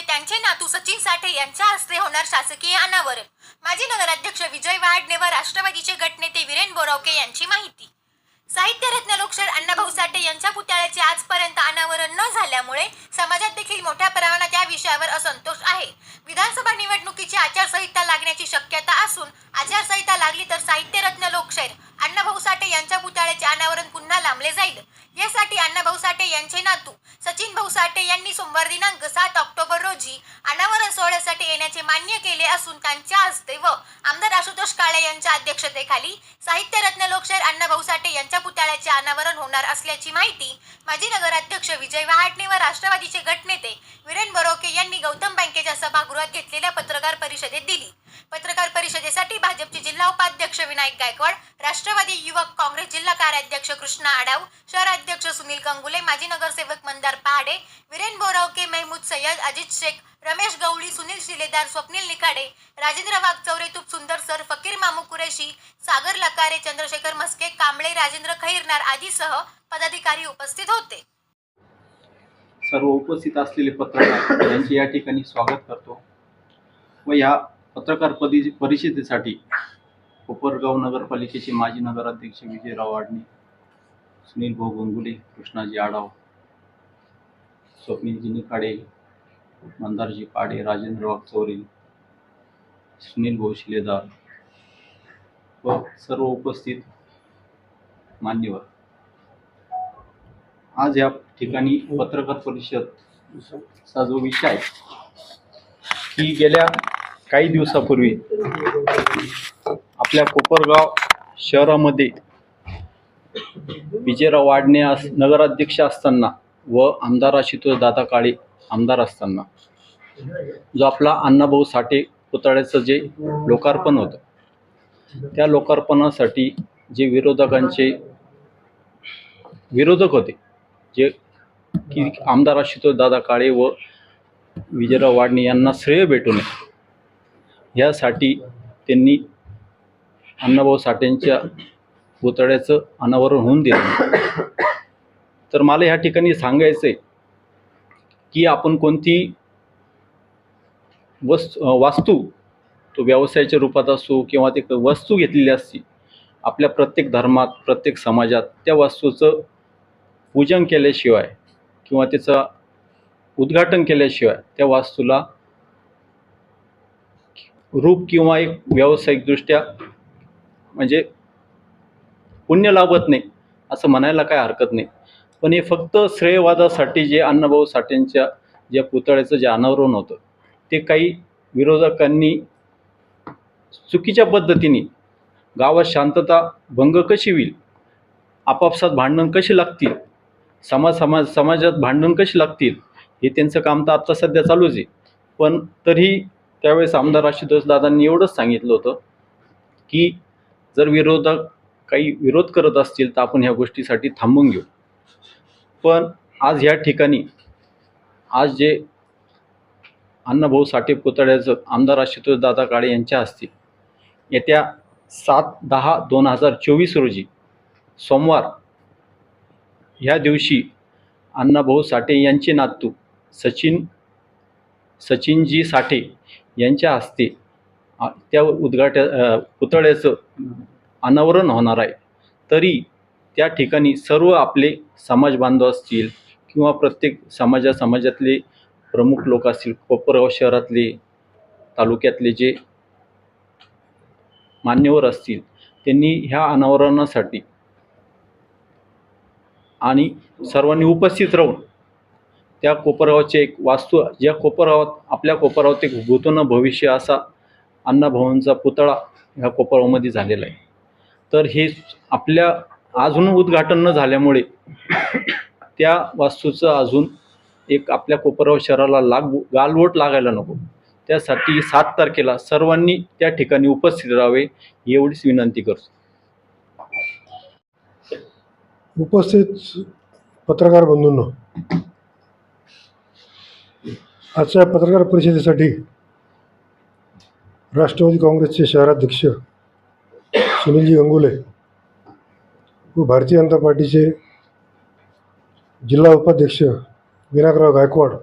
येथे त्यांचे नातू सचिन साठे यांच्या हस्ते होणार शासकीय अनावरण माजी नगराध्यक्ष विजय वहाडणे व राष्ट्रवादीचे गटनेते वीरेन बोरावके यांची माहिती. साहित्यरत्न लोकशाहीर अण्णाभाऊ साठे यांच्या पुतळ्याचे आजपर्यंत अनावरण न झाल्यामुळे समाजात देखील मोठ्या प्रमाणात या विषयावर असंतोष आहे. विधानसभा निवडणुकीची आचारसंहिता लागण्याची शक्यता असून आचारसंहिता लागली तर साहित्यरत्न लोकशाहीर अण्णाभाऊ साठे यांच्या पुतळ्याचे अनावरण पुन्हा लांबले जाईल. यासाठी अण्णाभाऊ साठे यांचे नातू सचिन भाऊ साठे यांनी सोमवार दिनांक सात ऑक्टोबर रोजी अनावरण सोहळ्यासाठी येण्याचे मान्य केले असून त्यांच्या हस्ते व आमदार आशुतोष काळे यांच्या अध्यक्षतेखाली साहित्यरत्न लोकशाहीर अण्णाभाऊ साठे यांच्या पुतळ्याचे अनावरण होणार असल्याची माहिती माजी नगराध्यक्ष विजय वहाटणे व राष्ट्रवादीचे गटनेते वीरेन बरोके यांनी गौतम बँकेच्या सभागृहात घेतलेल्या पत्रकार परिषदेत दिली. पत्रकार परिषदेसाठी भाजपचे जिल्हा उपाध्यक्ष विनायक गायकवाड राष्ट्रवादी युवक काँग्रेस जिल्हा कार्याध्यक्ष कृष्णा आडाव शहराध्यक्ष सुनील कंगुले माजी नगरसेवक मंदार पहाडे विरेन बोरावके महमूद सय्यद अजित शेख रमेश गवळी सुनील शिलेदार स्वप्नील निकाडे राजेंद्र वाघचौरे तुप सुंदर सर फकीर मामू कुरेशी सागर लकारे चंद्रशेखर मस्के कांबळे राजेंद्र खैरनार आदीसह पदाधिकारी उपस्थित होते. सर्व उपस्थित असलेले पत्रकार यांचे या ठिकाणी स्वागत करतो. व या पत्रकार परिषदेसाठी कोपरगाव नगरपालिकेचे माजी नगराध्यक्ष विजयराव आडणे सुनील भाऊ गंगुले कृष्णाजी आडाव स्वप्नीलजी निकाडे मंदारजी पाडे राजेंद्र वागचौरे सुनील भाऊ शिलेदार व सर्व उपस्थित मान्यवर. आज या ठिकाणी पत्रकार परिषदचा जो विषय की गेल्या काही दिवसापूर्वी आपल्या कोपरगाव शहरामध्ये विजयराव वाडणे अस नगराध्यक्ष असताना व आमदार आशुतोष दादा काळे आमदार असताना जो आपला अण्णाभाऊ साठे पुतळ्याचं जे लोकार्पण होतं त्या लोकार्पणासाठी जे विरोधकांचे विरोधक होते जे की आमदार आशुतोष दादा काळे व विजयराव वाडणे यांना श्रेय भेटू नये यासाठी त्यांनी अण्णाभाऊ साठेंच्या पुतळ्याचं अनावरण होऊन दिलं. तर मला ह्या ठिकाणी सांगायचं आहे की आपण कोणती वस् वास्तू तो व्यवसायाच्या रूपात असो किंवा ते वस्तू घेतलेली असती आपल्या प्रत्येक धर्मात प्रत्येक समाजात त्या वस्तूचं पूजन केल्याशिवाय किंवा त्याचं उद्घाटन केल्याशिवाय त्या वास्तूला रूप किंवा एक व्यावसायिकदृष्ट्या म्हणजे पुण्य लाभत नाही असं म्हणायला काय हरकत नाही. पण हे फक्त श्रेयवादासाठी जे अण्णाभाऊ साठेंच्या ज्या पुतळ्याचं जे अनावरण होतं ते काही विरोधकांनी चुकीच्या पद्धतीने गावात शांतता भंग कशी होईल आपापसात भांडणं कशी लागतील समाज समाज समाजात भांडण कशी लागतील हे त्यांचं काम तर आत्ता सध्या चालूच आहे. पण तरी त्यावेळेस आमदार आशुतोष दादांनी एवढंच सांगितलं होतं की जर विरोधक काही विरोध करत असतील तर आपण ह्या गोष्टीसाठी थांबून घेऊ. पण आज ह्या ठिकाणी आज जे अण्णाभाऊ साठे पुतळ्याचं आमदार आशुतोष दादा काळे यांच्या हस्ते येत्या सात दहा दोन हजार चोवीस रोजी सोमवार ह्या दिवशी अण्णाभाऊ साठे यांचे नातू सचिन सचिनजी साठे यांच्या हस्ते त्या उद्घाट्या पुतळ्याचं अनावरण होणार आहे. तरी त्या ठिकाणी सर्व आपले समाज बांधव असतील किंवा प्रत्येक समाजा समाजातले प्रमुख लोक असतील कोपरगाव शहरातले तालुक्यातले जे मान्यवर असतील त्यांनी ह्या अनावरणासाठी आणि सर्वांनी उपस्थित राहून त्या कोपरगावचे एक वास्तू ज्या कोपरगावात आपल्या कोपरगावात एक भूतन भविष्य असा अण्णाभाऊंचा पुतळा ह्या कोपरगावमध्ये झालेला आहे. तर हे आपल्या अजून उद्घाटन न झाल्यामुळे त्या वास्तूचं अजून एक आपल्या कोपरगाव शहराला लाग गालबोट लागायला नको. त्यासाठी सात तारखेला सर्वांनी त्या ठिकाणी उपस्थित राहावे एवढीच विनंती करतो. उपस्थित पत्रकार बंधूंना आजच्या पत्रकार परिषदेसाठी राष्ट्रवादी काँग्रेसचे शहराध्यक्ष सुनीलजी गंगुले व भारतीय जनता पार्टीचे जिल्हा उपाध्यक्ष विनायकराव गायकवाड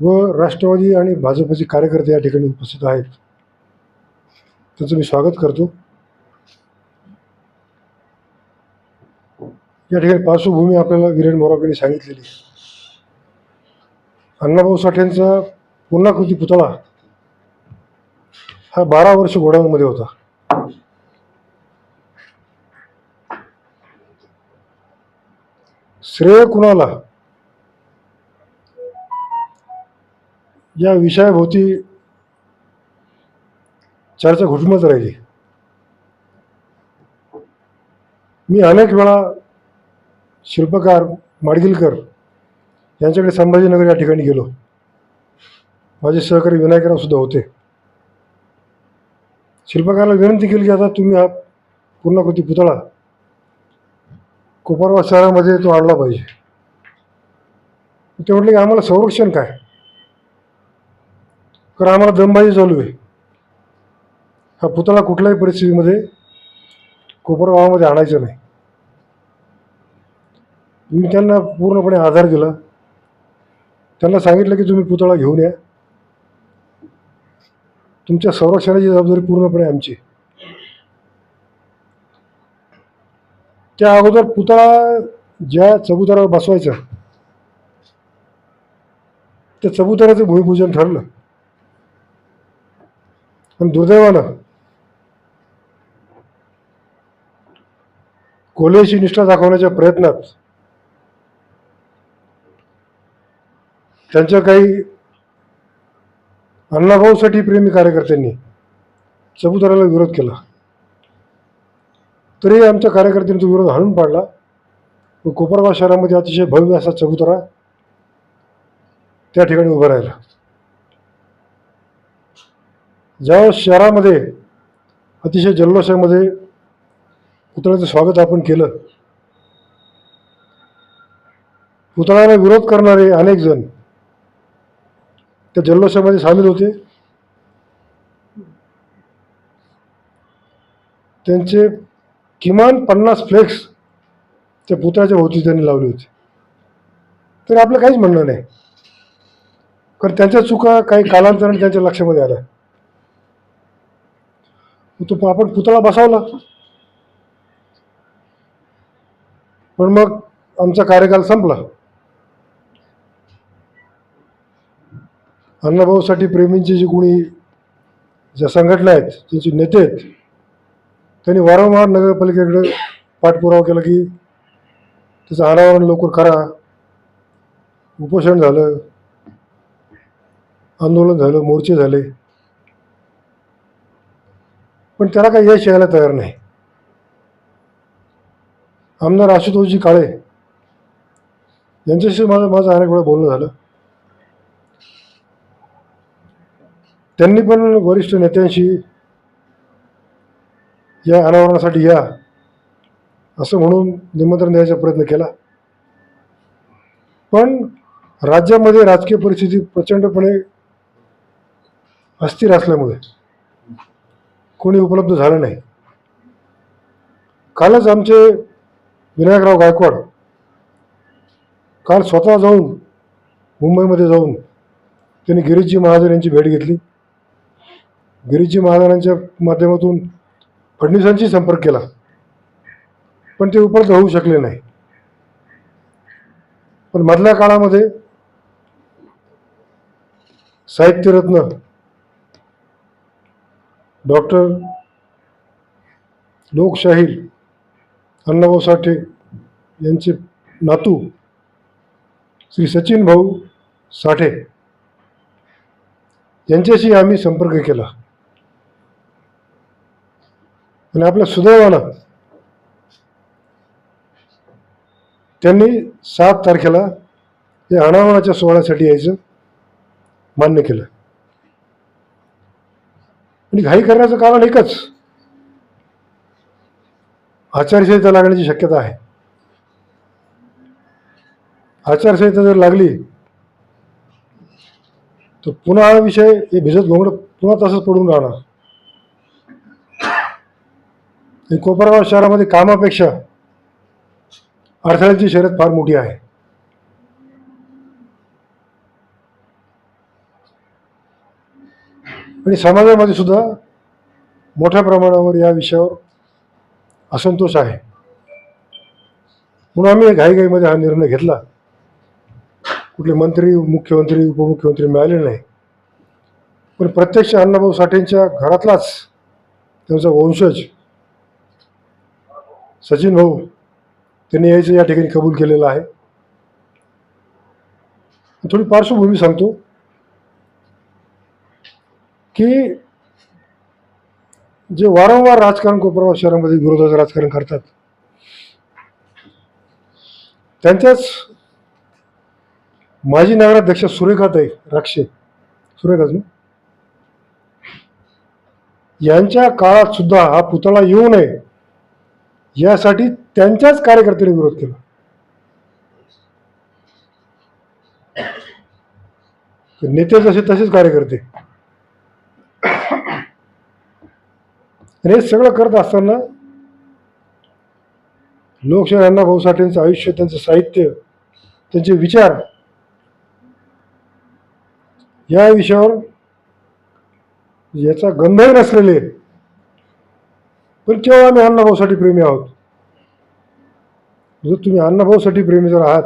व राष्ट्रवादी आणि भाजपचे कार्यकर्ते या ठिकाणी उपस्थित आहेत त्यांचं मी स्वागत करतो या ठिकाणी पार्श्वभूमी आपल्याला विरेन मोराकडे सांगितलेली आहे. अण्णाभाऊ साठेंचा पुन्हाकृती पुतळा हा बारा वर्ष गोडाऊनमध्ये होता. श्रेय कुणाला? या विषयाभोवती चर्चा घुटमत राहिली. मी अनेक वेळा शिल्पकार माडगिलकर यांच्याकडे संभाजीनगर या ठिकाणी गेलो. माझे सहकारी विनायकराव सुद्धा होते. शिल्पकाराला विनंती केली की आता तुम्ही हा पूर्णाकृती पुतळा कोपरवा शहरामध्ये तो आणला पाहिजे. ते म्हटले की आम्हाला संरक्षण काय? कारण आम्हाला दमबाजी चालू आहे. हा पुतळा कुठल्याही परिस्थितीमध्ये कोपरगावामध्ये आणायचा नाही. मी त्यांना पूर्णपणे आधार दिला. त्यांना सांगितलं की तुम्ही पुतळा घेऊन या. तुमच्या संरक्षणाची जबाबदारी पूर्णपणे आमची. त्या अगोदर पुतळा ज्या चबुतऱ्यावर बसवायचा त्या चबुतऱ्याचं भूमिपूजन ठरलं. पण दुर्दैवानं कोल्हेशी निष्ठा दाखवण्याच्या प्रयत्नात त्यांच्या काही अण्णाभाऊसाठी प्रेमी कार्यकर्त्यांनी चबुतऱ्याला विरोध केला. तरी आमच्या कार्यकर्त्यांनी तो विरोध हाणून पाडला. व कोपरगाव शहरामध्ये अतिशय भव्य असा चबुतरा त्या ठिकाणी उभा राहिला. ज्यावेळेस शहरामध्ये अतिशय जल्लोषामध्ये पुतळ्याचं स्वागत आपण केलं पुतळ्याला विरोध करणारे अनेक जण त्या जल्लोषामध्ये सामील होते. त्यांचे किमान पन्नास फ्लेक्स त्या पुतळ्याच्या भोवती त्यांनी लावले होते. तर आपलं काहीच म्हणणं नाही. कारण त्यांच्या चुका काही कालांतराने त्यांच्या लक्षामध्ये आल्या. तो आपण पुतळा बसावला. पण मग आमचा कार्यकाल संपला. अण्णाभाऊसाठी प्रेमींचे जे कोणी ज्या संघटना आहेत त्यांचे नेते आहेत त्यांनी वारंवार नगरपालिकेकडे पाठपुरावा केला की त्याचं अनावरण लवकर करा उपोषण झालं आंदोलन झालं मोर्चे झाले. पण त्याला काही यश यायला तयार नाही. आमदार आशुतोषजी काळे यांच्याशी माझं माझं अनेक वेळा बोलणं झालं. त्यांनी पण वरिष्ठ नेत्यांशी या अनावरणासाठी या असं म्हणून निमंत्रण द्यायचा प्रयत्न केला. पण राज्यामध्ये राजकीय परिस्थिती प्रचंडपणे अस्थिर असल्यामुळे कोणी उपलब्ध झालं नाही. कालच आमचे विनायकराव गायकवाड काल स्वतः जाऊन मुंबईमध्ये जाऊन त्यांनी गिरीशजी महाजन यांची भेट घेतली. गिरीजी महाराजांच्या माध्यमातून फडणवीसांशी संपर्क केला. पण ते उपलब्ध होऊ शकले नाही. पण मधल्या काळामध्ये साहित्यरत्न डॉक्टर लोकशाहीर अण्णाभाऊ साठे यांचे नातू श्री सचिन भाऊ साठे यांच्याशी आम्ही संपर्क केला. आणि आपल्या सुदैवानं त्यांनी सात तारखेला हे अनावरणाच्या सोहळ्यासाठी यायचं मान्य केलं. आणि घाई करण्याचं कारण एकच. आचारसंहिता लागण्याची शक्यता आहे. आचारसंहिता जर लागली तर पुन्हा हा विषय हे भिजत घोंगड पुन्हा तसंच पडून राहणार. आणि कोपरगाव शहरामध्ये कामापेक्षा अडथळ्यांची शर्यत फार मोठी आहे. आणि समाजामध्ये सुद्धा मोठ्या प्रमाणावर या विषयावर असंतोष आहे. म्हणून आम्ही घाईघाईमध्ये हा निर्णय घेतला. कुठले मंत्री मुख्यमंत्री उपमुख्यमंत्री मिळाले नाही. पण प्रत्यक्ष अण्णाभाऊ साठेंच्या घरातलाच त्यांचा वंशज सचिन भाऊ त्यांनी यायचं या ठिकाणी कबूल केलेलं आहे. थोडी पार्श्वभूमी सांगतो की जे वारंवार राजकारण कोपराव शहरामध्ये विरोधाचं राजकारण करतात त्यांच्याच माजी नगराध्यक्ष सुरेखाताई राक्षे सुरेखाच ना यांच्या काळात सुद्धा हा पुतळा येऊ नये यासाठी त्यांच्याच कार्यकर्त्यांनी विरोध केला. नेते जसे तसेच कार्यकर्ते. आणि हे सगळं करत असताना लोकशाही अण्णा भाऊ साठेंचं आयुष्य त्यांचं साहित्य त्यांचे विचार या विषयावर याचा गंधही नसलेले पण केव्हा आम्ही अण्णाभाऊसाठी प्रेमी आहोत? जर तुम्ही अण्णाभाऊसाठी प्रेमी जर आहात